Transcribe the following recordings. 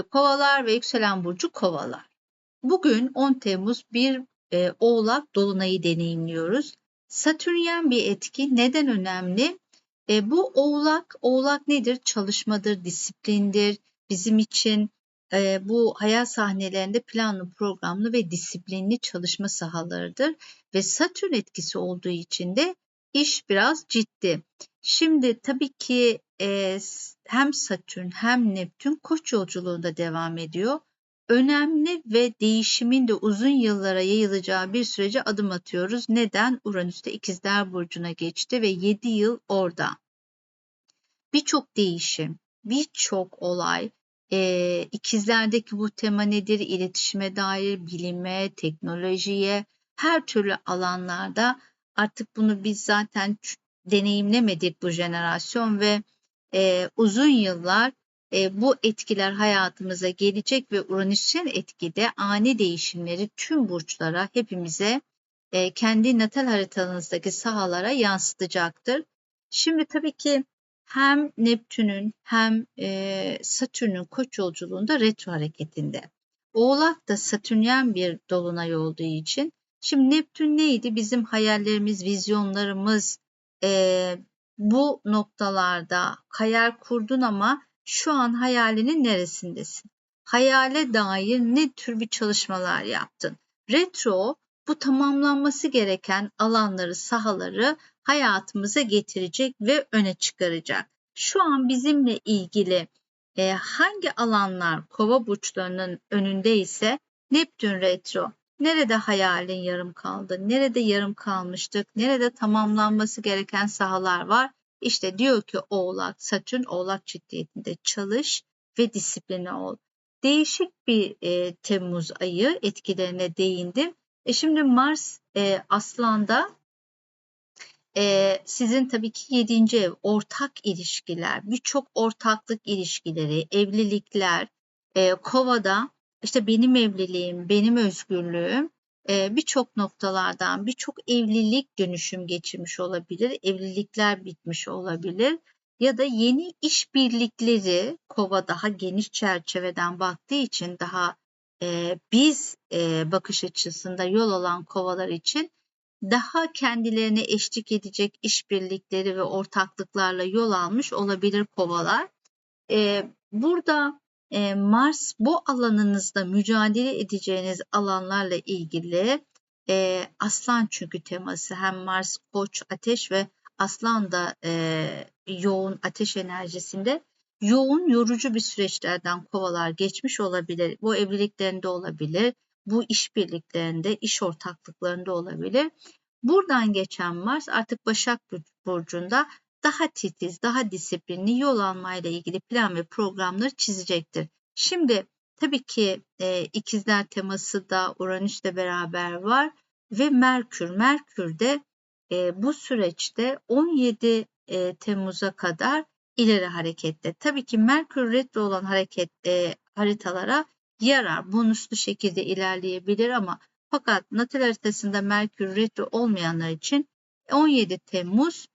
Kovalar ve yükselen burcu kovalar. Bugün 10 Temmuz bir e, oğlak dolunayı deneyimliyoruz. Satürnyen bir etki neden önemli? E, bu oğlak, oğlak nedir? Çalışmadır, disiplindir. Bizim için e, bu hayat sahnelerinde planlı, programlı ve disiplinli çalışma sahalarıdır. Ve Satürn etkisi olduğu için de iş biraz ciddi. Şimdi tabii ki e, hem Satürn hem Neptün koç yolculuğunda devam ediyor. Önemli ve değişimin de uzun yıllara yayılacağı bir sürece adım atıyoruz. Neden? Uranüs'te ikizler burcuna geçti ve 7 yıl orada. Birçok değişim, birçok olay, e, ikizlerdeki bu tema nedir? İletişime dair, bilime, teknolojiye, her türlü alanlarda artık bunu biz zaten deneyimlemedik bu jenerasyon ve e, uzun yıllar e, bu etkiler hayatımıza gelecek ve Uranüs'ün etkide ani değişimleri tüm burçlara, hepimize e, kendi natal haritanızdaki sahalara yansıtacaktır. Şimdi tabii ki hem Neptün'ün hem e, Satürn'ün koç yolculuğunda retro hareketinde. Oğlak da Satürnyen bir dolunay olduğu için. Şimdi Neptün neydi? Bizim hayallerimiz, vizyonlarımız, e, bu noktalarda hayal kurdun ama şu an hayalinin neresindesin? Hayale dair ne tür bir çalışmalar yaptın? Retro bu tamamlanması gereken alanları, sahaları hayatımıza getirecek ve öne çıkaracak. Şu an bizimle ilgili e, hangi alanlar kova burçlarının önünde ise Neptün retro Nerede hayalin yarım kaldı? Nerede yarım kalmıştık? Nerede tamamlanması gereken sahalar var? İşte diyor ki Oğlak, Satürn Oğlak ciddiyetinde çalış ve disipline ol. Değişik bir e, Temmuz ayı etkilerine değindim. E şimdi Mars e, Aslan'da e, sizin tabii ki yedinci ev ortak ilişkiler, birçok ortaklık ilişkileri, evlilikler, e, Kova'da işte benim evliliğim, benim özgürlüğüm e, birçok noktalardan birçok evlilik dönüşüm geçirmiş olabilir, evlilikler bitmiş olabilir ya da yeni işbirlikleri kova daha geniş çerçeveden baktığı için daha e, biz e, bakış açısında yol alan kovalar için daha kendilerine eşlik edecek işbirlikleri ve ortaklıklarla yol almış olabilir kovalar. Burada Mars bu alanınızda mücadele edeceğiniz alanlarla ilgili e, aslan çünkü teması hem Mars, Koç, Ateş ve Aslan da e, yoğun ateş enerjisinde yoğun yorucu bir süreçlerden kovalar geçmiş olabilir. Bu evliliklerinde olabilir, bu işbirliklerinde, iş ortaklıklarında olabilir. Buradan geçen Mars artık Başak Burcu'nda daha titiz, daha disiplinli yol almayla ilgili plan ve programları çizecektir. Şimdi tabii ki e, ikizler teması da Uranüs'le beraber var ve Merkür. Merkür de e, bu süreçte 17 e, Temmuz'a kadar ileri harekette. Tabii ki Merkür retro olan hareket e, haritalara yarar. Bonuslu şekilde ilerleyebilir ama fakat natal haritasında Merkür retro olmayanlar için 17 Temmuz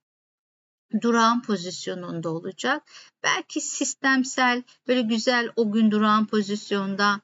durağan pozisyonunda olacak. Belki sistemsel böyle güzel o gün durağan pozisyonda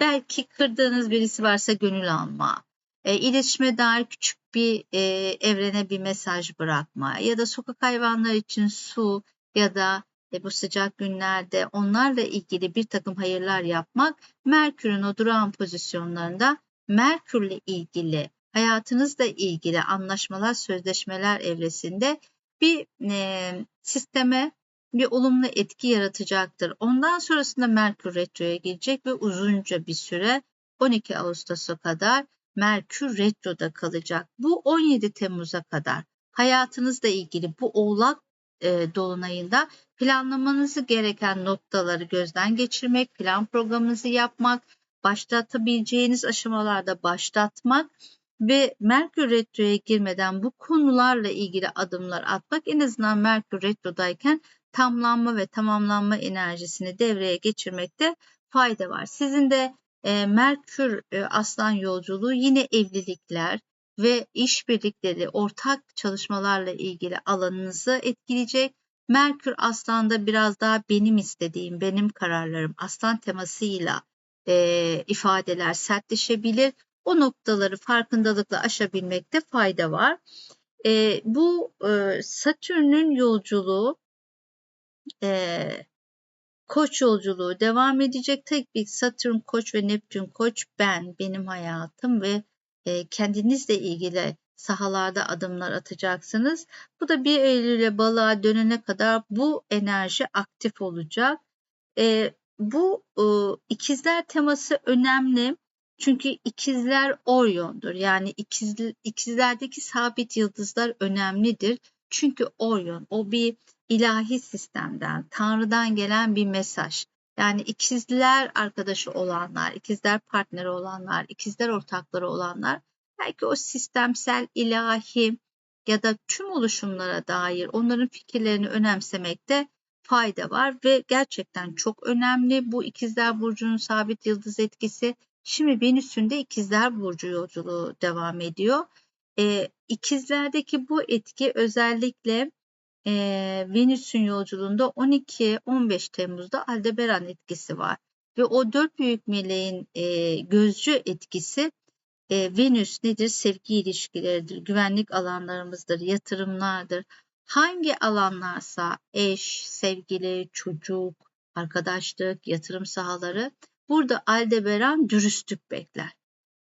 belki kırdığınız birisi varsa gönül alma, e, iletişime dair küçük bir e, evrene bir mesaj bırakma ya da sokak hayvanları için su ya da e, bu sıcak günlerde onlarla ilgili bir takım hayırlar yapmak Merkür'ün o durağan pozisyonlarında Merkür'le ilgili hayatınızla ilgili anlaşmalar, sözleşmeler evresinde bir e, sisteme bir olumlu etki yaratacaktır. Ondan sonrasında Merkür Retro'ya girecek ve uzunca bir süre 12 Ağustos'a kadar Merkür Retro'da kalacak. Bu 17 Temmuz'a kadar hayatınızla ilgili bu oğlak e, dolunayında planlamanızı gereken noktaları gözden geçirmek, plan programınızı yapmak, başlatabileceğiniz aşamalarda başlatmak ve Merkür Retro'ya girmeden bu konularla ilgili adımlar atmak en azından Merkür Retro'dayken tamlanma ve tamamlanma enerjisini devreye geçirmekte fayda var. Sizin de e, Merkür e, Aslan yolculuğu yine evlilikler ve işbirlikleri, ortak çalışmalarla ilgili alanınızı etkileyecek. Merkür Aslan'da biraz daha benim istediğim, benim kararlarım aslan temasıyla e, ifadeler sertleşebilir. O noktaları farkındalıkla aşabilmekte fayda var. E, bu e, Satürn'ün yolculuğu e, Koç yolculuğu devam edecek. Tek bir Satürn Koç ve Neptün Koç ben, benim hayatım ve e, kendinizle ilgili sahalarda adımlar atacaksınız. Bu da 1 Eylül'e balığa dönene kadar bu enerji aktif olacak. E, bu e, ikizler teması önemli. Çünkü ikizler Orion'dur. Yani ikiz, ikizlerdeki sabit yıldızlar önemlidir. Çünkü Orion o bir ilahi sistemden, Tanrı'dan gelen bir mesaj. Yani ikizler arkadaşı olanlar, ikizler partneri olanlar, ikizler ortakları olanlar belki o sistemsel ilahi ya da tüm oluşumlara dair onların fikirlerini önemsemekte fayda var ve gerçekten çok önemli bu ikizler burcunun sabit yıldız etkisi. Şimdi Venüs'ün de ikizler burcu yolculuğu devam ediyor. Ee, ikizlerdeki bu etki özellikle e, Venüs'ün yolculuğunda 12-15 Temmuz'da Aldebaran etkisi var. Ve o dört büyük meleğin e, gözcü etkisi e, Venüs nedir? Sevgi ilişkileridir, güvenlik alanlarımızdır, yatırımlardır. Hangi alanlarsa eş, sevgili, çocuk, arkadaşlık, yatırım sahaları burada Aldebaran dürüstlük bekler.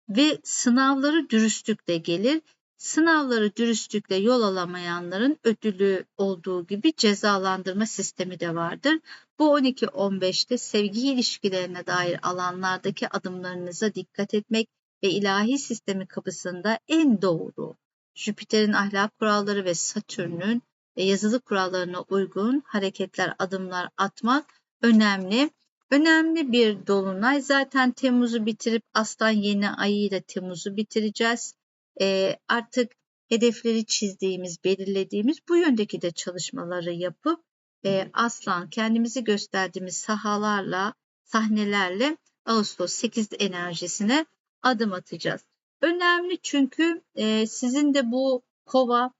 Ve sınavları dürüstlükle gelir Sınavları dürüstlükle yol alamayanların ödülü olduğu gibi cezalandırma sistemi de vardır. Bu 12-15'te sevgi ilişkilerine dair alanlardaki adımlarınıza dikkat etmek ve ilahi sistemi kapısında en doğru Jüpiter'in ahlak kuralları ve Satürn'ün yazılı kurallarına uygun hareketler, adımlar atmak önemli. Önemli bir dolunay. Zaten Temmuz'u bitirip Aslan yeni ayıyla Temmuz'u bitireceğiz e, artık hedefleri çizdiğimiz, belirlediğimiz bu yöndeki de çalışmaları yapıp e, aslan kendimizi gösterdiğimiz sahalarla, sahnelerle Ağustos 8 enerjisine adım atacağız. Önemli çünkü e, sizin de bu kova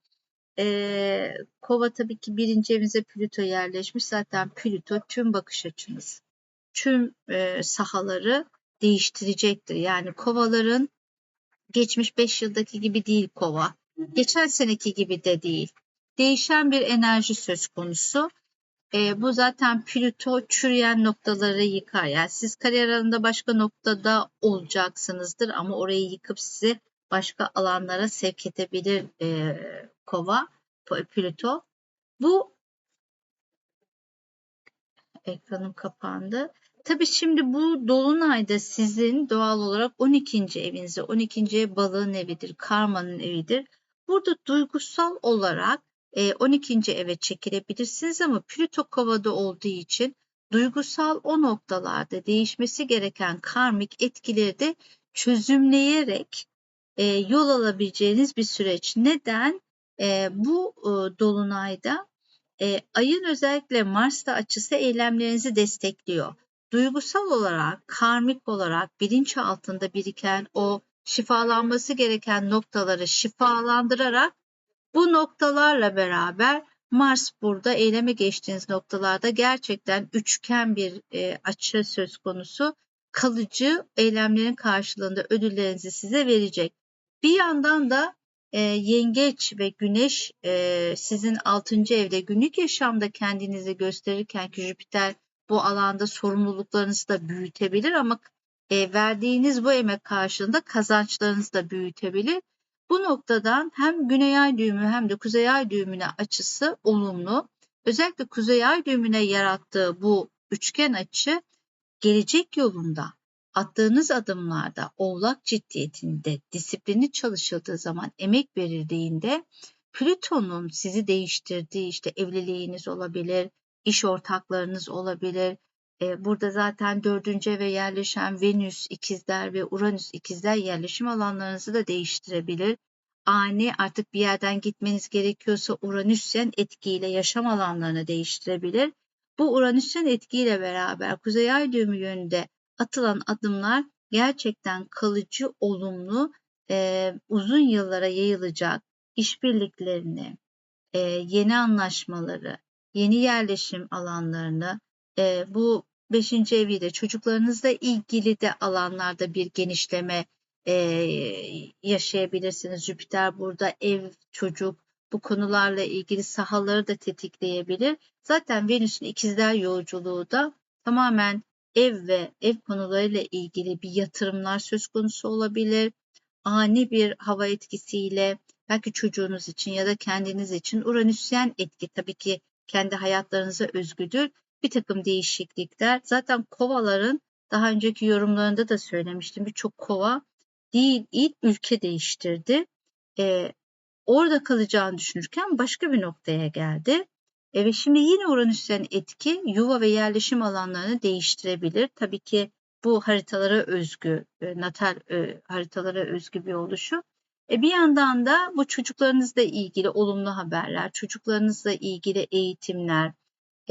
e, kova tabii ki birinci evinize Plüto yerleşmiş. Zaten Plüto tüm bakış açınız, tüm e, sahaları değiştirecektir. Yani kovaların geçmiş 5 yıldaki gibi değil kova. Geçen seneki gibi de değil. Değişen bir enerji söz konusu. E, bu zaten Plüto çürüyen noktaları yıkar. Yani siz kariyer alanında başka noktada olacaksınızdır ama orayı yıkıp sizi başka alanlara sevk edebilir e, kova, Plüto. Bu ekranım kapandı. Tabii şimdi bu dolunayda sizin doğal olarak 12. evinize, 12. ev balığın evidir, karmanın evidir. Burada duygusal olarak 12. E, eve çekilebilirsiniz ama Plüto kovada olduğu için duygusal o noktalarda değişmesi gereken karmik etkileri de çözümleyerek e, yol alabileceğiniz bir süreç. Neden? E, bu dolunayda ayın özellikle Mars'ta açısı eylemlerinizi destekliyor duygusal olarak, karmik olarak bilinç altında biriken o şifalanması gereken noktaları şifalandırarak bu noktalarla beraber Mars burada eyleme geçtiğiniz noktalarda gerçekten üçgen bir e, açı söz konusu. Kalıcı eylemlerin karşılığında ödüllerinizi size verecek. Bir yandan da e, yengeç ve güneş e, sizin 6. evde günlük yaşamda kendinizi gösterirken ki Jüpiter bu alanda sorumluluklarınızı da büyütebilir ama e, verdiğiniz bu emek karşılığında kazançlarınızı da büyütebilir. Bu noktadan hem güney ay düğümü hem de kuzey ay düğümüne açısı olumlu. Özellikle kuzey ay düğümüne yarattığı bu üçgen açı gelecek yolunda attığınız adımlarda oğlak ciddiyetinde disiplini çalışıldığı zaman emek verildiğinde Plüton'un sizi değiştirdiği işte evliliğiniz olabilir, iş ortaklarınız olabilir. Burada zaten dördüncü eve yerleşen Venüs ikizler ve Uranüs ikizler yerleşim alanlarınızı da değiştirebilir. Ani artık bir yerden gitmeniz gerekiyorsa Uranüsyen etkiyle yaşam alanlarını değiştirebilir. Bu Uranüsyen etkiyle beraber Kuzey Ay düğümü yönünde atılan adımlar gerçekten kalıcı, olumlu, e, uzun yıllara yayılacak işbirliklerini, e, yeni anlaşmaları, yeni yerleşim alanlarını, e, bu beşinci evi de çocuklarınızla ilgili de alanlarda bir genişleme e, yaşayabilirsiniz. Jüpiter burada ev, çocuk bu konularla ilgili sahaları da tetikleyebilir. Zaten Venüs'ün ikizler yolculuğu da tamamen ev ve ev konularıyla ilgili bir yatırımlar söz konusu olabilir. Ani bir hava etkisiyle belki çocuğunuz için ya da kendiniz için Uranüsyen etki tabii ki kendi hayatlarınıza özgüdür. Bir takım değişiklikler. Zaten kovaların daha önceki yorumlarında da söylemiştim. Birçok kova değil ilk ülke değiştirdi. Ee, orada kalacağını düşünürken başka bir noktaya geldi. E ve şimdi yine Uranüs'ten etki yuva ve yerleşim alanlarını değiştirebilir. Tabii ki bu haritalara özgü, e, natal e, haritalara özgü bir oluşu. E bir yandan da bu çocuklarınızla ilgili olumlu haberler, çocuklarınızla ilgili eğitimler,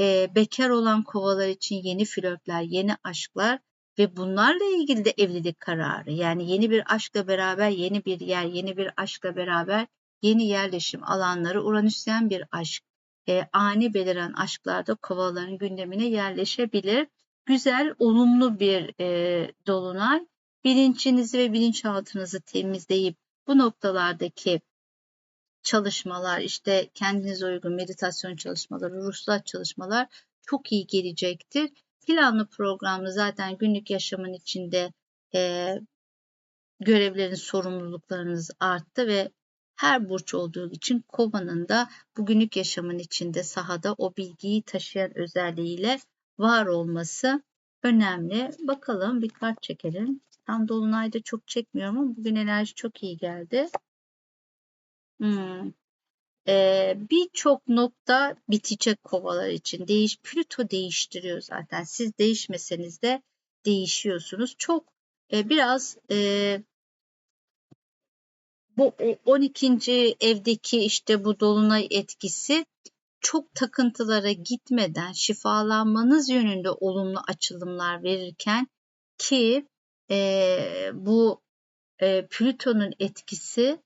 e, bekar olan kovalar için yeni flörtler, yeni aşklar ve bunlarla ilgili de evlilik kararı. Yani yeni bir aşkla beraber yeni bir yer, yeni bir aşkla beraber yeni yerleşim alanları, Uranüsyen bir aşk, e, ani beliren aşklarda kovaların gündemine yerleşebilir. Güzel, olumlu bir e, dolunay. Bilincinizi ve bilinçaltınızı temizleyip bu noktalardaki çalışmalar, işte kendinize uygun meditasyon çalışmaları, ruhsal çalışmalar çok iyi gelecektir. Planlı programlı zaten günlük yaşamın içinde e, görevlerin, sorumluluklarınız arttı ve her burç olduğu için kovanın da bugünlük yaşamın içinde sahada o bilgiyi taşıyan özelliğiyle var olması önemli. Bakalım bir kart çekelim. Tam dolunayda çok çekmiyorum ama bugün enerji çok iyi geldi. Hmm. Ee, Birçok nokta bitecek kovalar için. Değiş, Plüto değiştiriyor zaten. Siz değişmeseniz de değişiyorsunuz. Çok e, biraz e, bu 12. evdeki işte bu dolunay etkisi çok takıntılara gitmeden şifalanmanız yönünde olumlu açılımlar verirken ki e, bu e, Plüton'un etkisi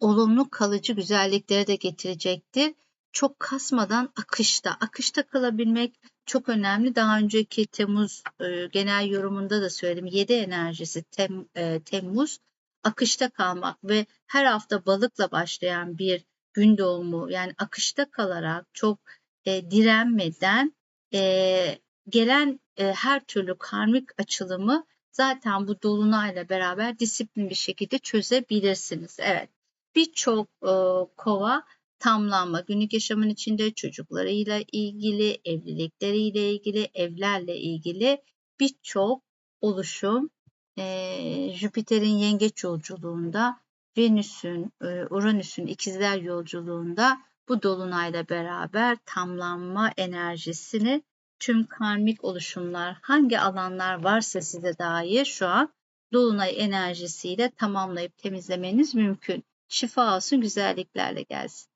olumlu kalıcı güzelliklere de getirecektir. Çok kasmadan akışta, akışta kalabilmek çok önemli. Daha önceki Temmuz e, genel yorumunda da söyledim. 7 enerjisi tem, e, Temmuz akışta kalmak ve her hafta balıkla başlayan bir gün doğumu yani akışta kalarak çok e, direnmeden e, gelen e, her türlü karmik açılımı zaten bu dolunayla beraber disiplin bir şekilde çözebilirsiniz. Evet birçok e, kova tamlanma, günlük yaşamın içinde çocuklarıyla ilgili, evlilikleriyle ilgili, evlerle ilgili birçok oluşum e, Jüpiter'in yengeç yolculuğunda, Venüs'ün, e, Uranüs'ün ikizler yolculuğunda bu dolunayla beraber tamlanma enerjisini tüm karmik oluşumlar hangi alanlar varsa size dair şu an dolunay enerjisiyle tamamlayıp temizlemeniz mümkün. Şifa olsun güzelliklerle gelsin.